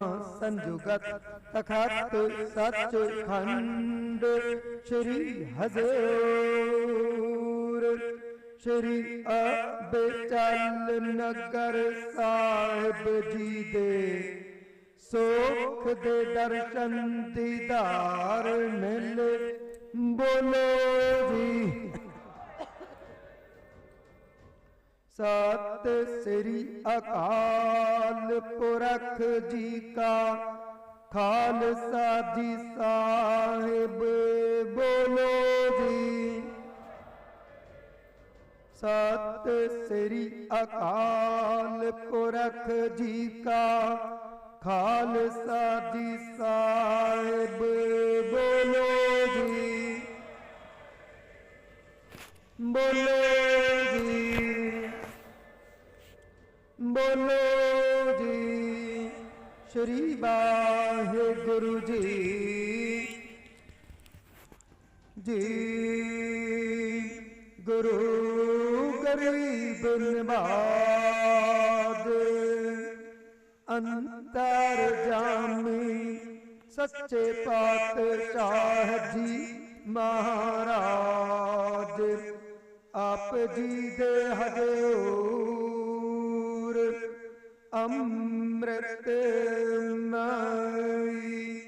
ਸੰਜੁਗਤ ਤਖਤ ਸੱਚ ਖੰਡ, ਸ੍ਰੀ ਹਜ਼ੂਰ। ਸ੍ਰੀ ਅਬਚਲ ਨਗਰ ਸਾਹਿਬ ਜੀ ਦੇ ਸੁਖ ਦੇ ਦਰਸ਼ਨ ਦੀਦਾਰ ਮਿਲ। ਬੋਲੋ ਜੀ। ਸਤ ਸ੍ਰੀ ਅਕਾਲ ਪੁਰਖ ਜੀ ਕਾ ਖਾਲਸਾ ਜੀ ਸਾਹਿਬ, ਬੋਲੋ ਜੀ। ਸਤ ਸ੍ਰੀ ਅਕਾਲ ਪੁਰਖ ਜੀ ਕਾ ਖਾਲਸਾ ਜੀ ਸਾਹਿਬ, ਬੋਲੋ ਜੀ। ਬੋਲੋ ਬੋਲੋ ਜੀ ਸ਼੍ਰੀ ਵਾਹਿਗੁਰੂ ਜੀ ਜੀ ਗੁਰੂ ਗਰੀਬ ਨਿਵਾਜ ਅੰਤਰ ਜਾਮੀ ਸੱਚੇ ਪਾਤਸ਼ਾਹ ਜੀ ਮਹਾਰਾਜ ਆਪ ਜੀ ਦੇ ਹਜ਼ੂਰ ਅੰਮ੍ਰਿਤ ਮਾਈ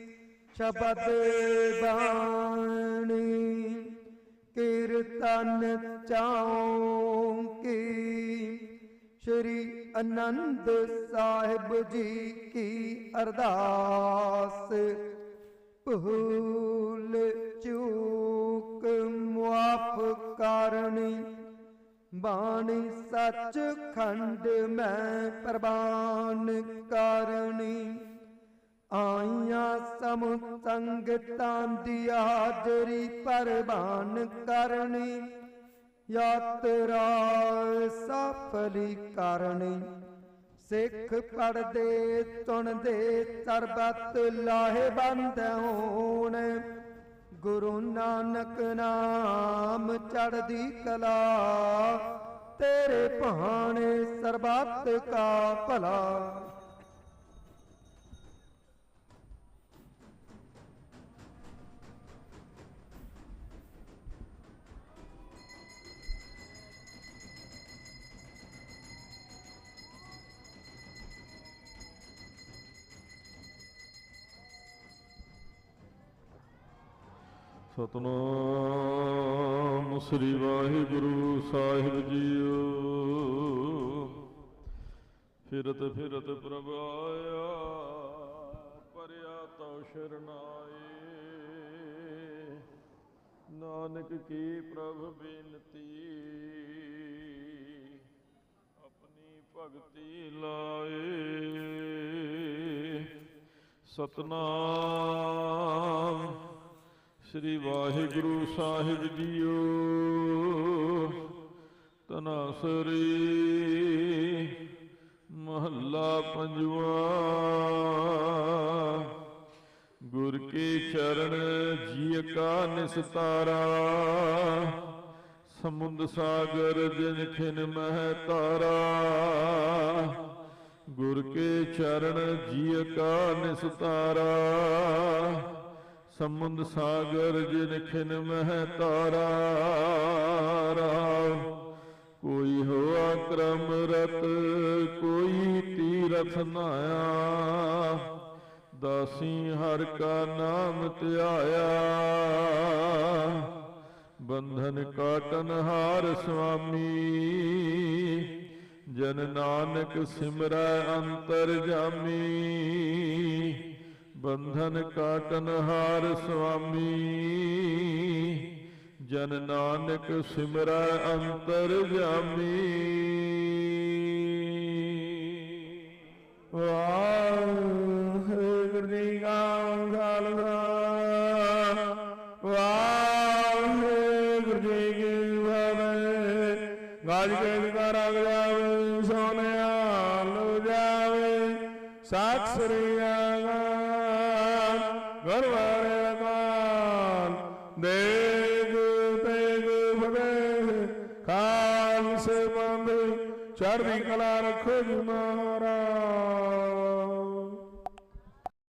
ਸ਼ਬਦ ਬਾਣੀ ਕੀਰਤਨ ਚਾਉਂਕੀ ਸ਼੍ਰੀ ਅਨੰਦ ਸਾਹਿਬ ਜੀ ਕੀ ਅਰਦਾਸ ਭੂਲ ਚੂਕ ਮੁਆਫ ਕਰਨੀ ਬਾਣੀ ਸੱਚ ਖੰਡ ਮੈਂ ਪ੍ਰਵਾਨ ਕਰਨੀ। ਆਈਆਂ ਸਮ ਸੰਗਤਾਂ ਦੀ ਹਾਜ਼ਰੀ ਪ੍ਰਵਾਨ ਕਰਨੀ। ਯਾਤਰਾ ਸਫਲੀ ਕਰਨੀ। ਸਿੱਖ ਪੜਦੇ ਸੁਣਦੇ, ਸਰਬਤ ਲਾਹੇ ਬੰਦ ਹੋਣ। ਗੁਰੂ ਨਾਨਕ ਨਾਮ ਚੜਦੀ ਕਲਾ ਤੇਰੇ ਭਾਣੇ ਸਰਬੱਤ ਕਾ ਭਲਾ। ਸਤਨਾਮ, ਸ੍ਰੀ ਵਾਹਿਗੁਰੂ ਸਾਹਿਬ ਜੀਓ। ਫਿਰਤ ਫਿਰਤ ਪ੍ਰਭ ਆਇਆ, ਪਰਿਆ ਤਉ ਸ਼ਰਨਾਏ। ਨਾਨਕ ਕੀ ਪ੍ਰਭ ਬੇਨਤੀ, ਆਪਣੀ ਭਗਤੀ ਲਾਏ। ਸਤਨਾਮ ਸ੍ਰੀ ਵਾਹਿਗੁਰੂ ਸਾਹਿਬ ਜੀਓ। ਤਨਾਸਰੀ ਮਹੱਲਾ ਪੰਜਵਾ। ਗੁਰ ਕੇ ਚਰਨ ਜੀ ਕਾ ਨਿਸਤਾਰਾ। ਸਮੁੰਦ ਸਾਗਰ ਜਿਨ ਖਿਨ ਮਹਿ ਤਾਰਾ। ਗੁਰ ਕੇ ਚਰਨ ਜੀ ਕਾ ਨਿਸਤਾਰਾ। ਸਮੁੰਦ ਸਾਗਰ ਜਿਨ ਖਿਨ ਮਹਿ ਤਾਰਾ ਕੋਈ ਹੋਆ ਕਰਮ ਰਤ, ਕੋਈ ਤੀਰਥ ਨਾਇਆ। ਦਾਸੀ ਹਰ ਕਾ ਨਾਮ ਧਿਆਇਆ। ਬੰਧਨ ਕਾਟਨ ਹਾਰ ਸੁਆਮੀ ਜਨ ਨਾਨਕ ਸਿਮਰੈ ਅੰਤਰ ਜਾਮੀ। ਬੰਧਨ ਕਾਟਨ ਹਾਰ ਸੁਆਮੀ ਜਨ ਨਾਨਕ ਸਿਮਰੈ ਅੰਤਰ ਜਾਮੀ ਵਾਹਿਗੁਰੂ ਜੀ ਕਾ ਖਾਲਸਾ। ਵਾਹਿਗੁਰੂ ਜੀ ਕੀ ਫਤਿਹ। ਗੱਜ ਕੇ ਜਕਾਰਾ ਗਾਵੇ ਸੋਨਿਆ ਲੋ ਜਾਵੇ ਸਤਿ ਸ੍ਰੀ ਅਕਾਲ। ਗੁਰਵਾਰੇ ਅਕਾਲ ਦੇਗ ਤੇਗ ਫਤਿਹ ਖਾਲਸੇ ਬੰਦ ਚੜ੍ਹਦੀ ਕਲਾ ਰੱਖੋ ਜੀ ਮਹਾਰਾਜ।